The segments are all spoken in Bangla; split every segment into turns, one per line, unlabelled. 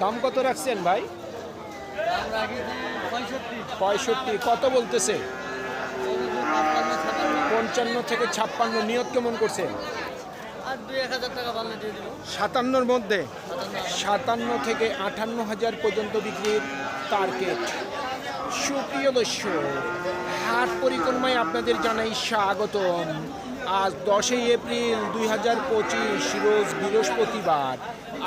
দাম কত রাখছেন ভাই?
পঁয়ষট্টি।
কত বলতেছে? পঞ্চান্ন থেকে ছাপ্পান্ন। নিয়ত কেমন
দেবো।
সাতান্নর মধ্যে?
সাতান্ন
সাতান্ন থেকে আটান্ন হাজার পর্যন্ত বিক্রির টার্গেট সুপ্রিয় দর্শক হাট পরিক্রমায় আপনাদের জানাই স্বাগতম। আজ দশই এপ্রিল দুই হাজার পঁচিশ রোজ বৃহস্পতিবার।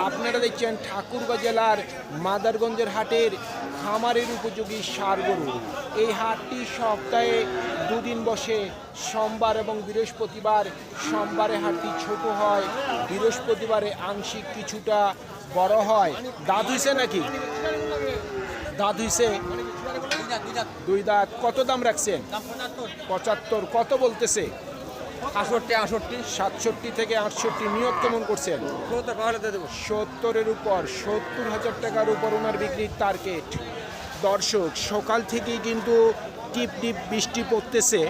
আপনারা দেখছেন ঠাকুরগাঁ জেলার মাদারগঞ্জের হাটের খামারের উপযোগী গরু। এই হাটটি সপ্তাহে দুদিন বসে সোমবার এবং বৃহস্পতিবার। সোমবারে হাটটি ছোট হয় বৃহস্পতিবারে আংশিক কিছুটা বড় হয়। দাঁত হইছে নাকি? দাঁত হইছে? দুই দাঁত। কত দাম রাখছেন? পঁচাত্তর। কত বলতেছে?
আষট্টি আষট্টি
সাতষট্টি থেকে আটষট্টি নিয়োগ কেমন করছেন? সত্তরের উপর সত্তর হাজার টাকার উপর ওনার বিক্রির টার্গেট দর্শক সকাল থেকেই কিন্তু টিপ টিপ বৃষ্টি পড়তেছে।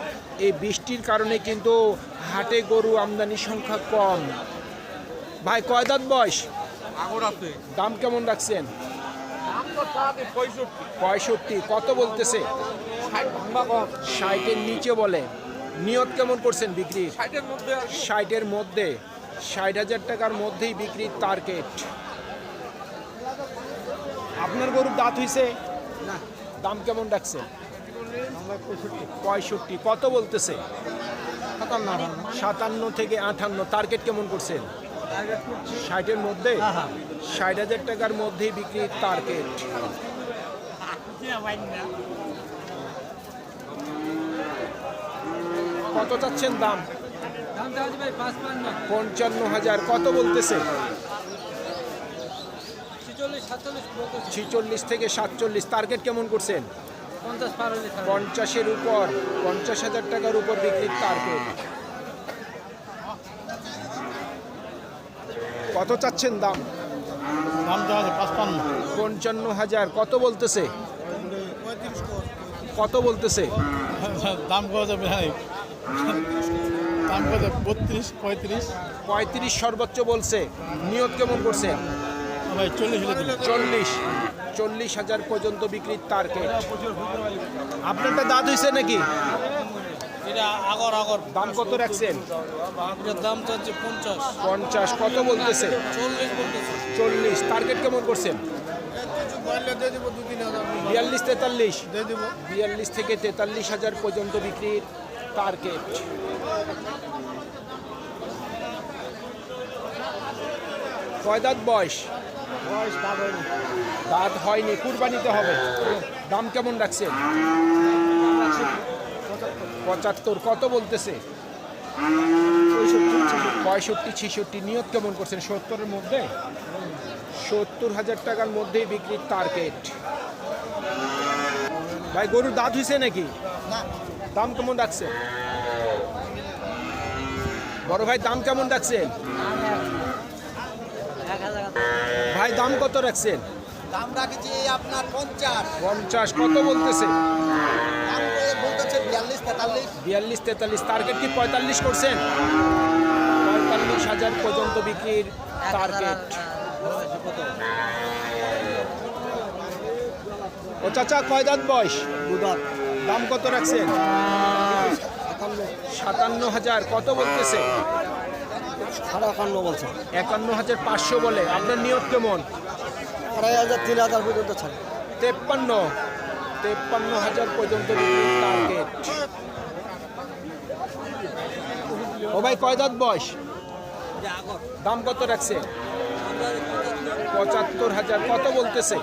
এই বৃষ্টির কারণে কিন্তু হাটে গরু আমদানি সংখ্যা কম। ভাই কয় দাঁত বয়স? দাম কেমন রাখছেন?
পঁয়ষট্টি।
কত বলতেছে?
ষাট
ষাটের নিচে বলে। নিয়ত কেমন করছেন বিক্রির
ষাটের মধ্যে
ষাটের মধ্যে ষাট হাজার টাকার মধ্যেই বিক্রির টার্গেট আপনার গরুর দাঁত হইছে? দাম কেমন রাখছে? পঁয়ষট্টি। কত বলতেছে? সাতান্ন থেকে আটান্ন টার্গেট কেমন করছেন? ষাটের মধ্যে? ষাট হাজার টাকার মধ্যেই বিক্রির টার্গেট কত চাচ্ছেন দাম? পঞ্চান্ন হাজার কত বলতেছে?
ছিচল্লিশ
থেকে সাতচল্লিশ টার্গেট কেমন করছেন। পঞ্চাশের উপর পঞ্চাশ হাজার টাকার উপর বিক্রির টার্গেট কত চাচ্ছেন দাম? পঞ্চান্ন হাজার কত বলতেছে? কত বলতেছে?
দাম কত যাবে বত্রিশ পঁয়ত্রিশ।
পঁয়ত্রিশ সর্বোচ্চ বলছে। নিয়ত কেমন করছেন
ভাই চল্লিশ
চল্লিশ। হাজার পর্যন্ত বিক্রির টার্গেট আপনারটা দাঁত হয়েছে নাকি?
আগর আগর।
দাম কত রাখছেন?
দাম চাচ্ছে পঞ্চাশ।
পঞ্চাশ। কত বলতেছে?
চল্লিশ বলতেছে।
চল্লিশ। টার্গেট কেমন করছেন? বিয়াল্লিশ তেতাল্লিশ। বিয়াল্লিশ থেকে তেতাল্লিশ হাজার পর্যন্ত বিক্রির টার্গেট কয় দাঁত বয়স দাঁত হয়নি। কুরবানিতে হবে। দাম কেমন রাখছেন? পঁচাত্তর। কত বলতেছে? পঁয়ষট্টি ছিষট্টি। নিয়ত কেমন করছেন সত্তরের মধ্যে? সত্তর হাজার টাকার মধ্যেই বিক্রির টার্গেট ভাই গরুর দাঁত হয়েছে নাকি? দাম কেমন রাখছেন বড় ভাই দাম কেমন রাখছেন ভাই দাম কত রাখছেন?
দাম রাখছি আপনার পঞ্চাশ।
পঞ্চাশ কত বলতেছে?
বিয়াল্লিশ তেতাল্লিশ।
টার্গেট কি পঁয়তাল্লিশ করছেন? পঁয়তাল্লিশ হাজার পর্যন্ত বিক্রির টার্গেট ও চাচা কয় দাঁত বয়স? দাম কত রাখছেন? সাতান্ন হাজার কত বলতেছে?
সাড়ে একান্ন বলছে।
একান্ন হাজার পাঁচশো বলে আপনার নিয়োগ কেমন?
আড়াই হাজার তিন হাজার পর্যন্ত ছাড়ে।
তেপ্পান্ন তেপ্পান্ন হাজার পর্যন্ত টার্গেট ও ভাই কয় দাঁত বয়স? দাম কত রাখছে? পঁচাত্তর হাজার কত বলতেছে?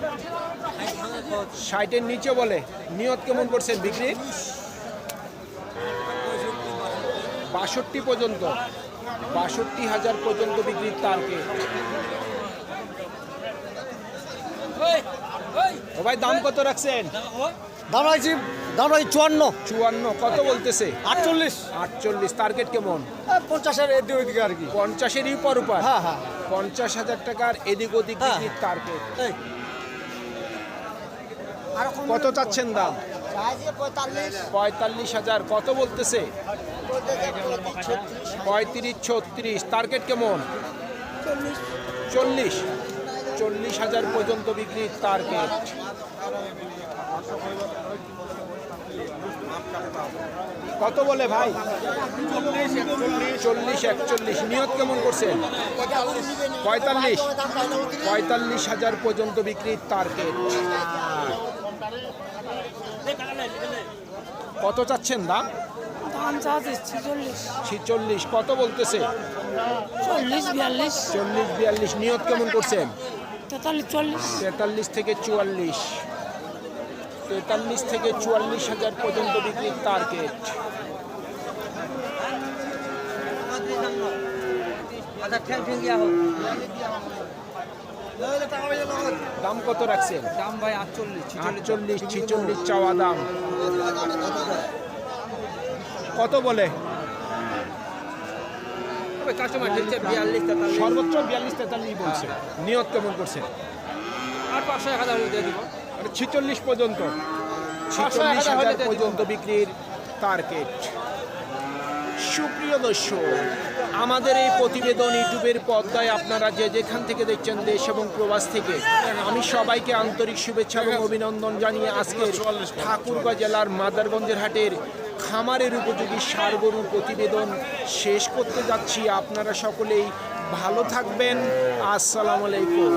ষাটের নিচে বলে। নিয়ত কেমন করছেন বিক্রি? বাষট্টি পর্যন্ত। বাষট্টি হাজার পর্যন্ত বিক্রির ভাই দাম কত রাখছেন?
দাম রাখছি দাম রাখছি চুয়ান্ন।
চুয়ান্ন কত বলতেছে?
আটচল্লিশ।
আটচল্লিশ টার্গেট কেমন?
পঞ্চাশের এদিক ওইদিকে আর কি।
পঞ্চাশের উপর উপর।
হ্যাঁ হ্যাঁ।
পঞ্চাশ হাজার টাকার এদিক ওদিক
হ্যাঁ।
টার্গেট
এই।
কত চাচ্ছেন দাম?
পঁয়তাল্লিশ
হাজার। কত বলতেছে? পঁয়ত্রিশ ছত্রিশ। টার্গেট কেমন? চল্লিশ। চল্লিশ হাজার পর্যন্ত বিক্রির টার্গেট কত বলে ভাই? চল্লিশ, একচল্লিশ। নিয়ত কেমন করছেন? পঁয়তাল্লিশ। পঁয়তাল্লিশ হাজার পর্যন্ত বিক্রির টার্গেট কত চাচ্ছেন দাম?
দাম চাচ্ছে ছিচল্লিশ।
ছিচল্লিশ কত বলতেছে?
চল্লিশ বিয়াল্লিশ।
চল্লিশ বিয়াল্লিশ নিয়ত কেমন করছেন?
তেতাল্লিশ চল্লিশ।
তেতাল্লিশ থেকে চুয়াল্লিশ। তেতাল্লিশ থেকে চুয়াল্লিশ হাজার পর্যন্ত বিক্রির টার্গেট দাম কত রাখছেন?
দাম ভাই আটচল্লিশ
আটচল্লিশ ছিচল্লিশ চাওয়া দাম। কত বলে? সর্বোচ্চ বিয়াল্লিশ তেতাল্লিশ বলছে। নিয়ত কেমন করছে
আর পাঁচশো এক হাজার
ছিচল্লিশ পর্যন্ত। ছিচল্লিশ হাজার পর্যন্ত বিক্রির টার্গেট সুপ্রিয় দর্শক, আমাদের এই প্রতিবেদন ইউটিউবের পর্দায় আপনারা যে যেখান থেকে দেখছেন দেশ এবং প্রবাস থেকে, আমি সবাইকে আন্তরিক শুভেচ্ছা এবং অভিনন্দন জানিয়ে আজকের ঠাকুরগাঁ জেলার মাদারগঞ্জের হাটের খামারের উপযোগী সার গরুর প্রতিবেদন শেষ করতে যাচ্ছি। আপনারা সকলেই ভালো থাকবেন। আসসালামু আলাইকুম।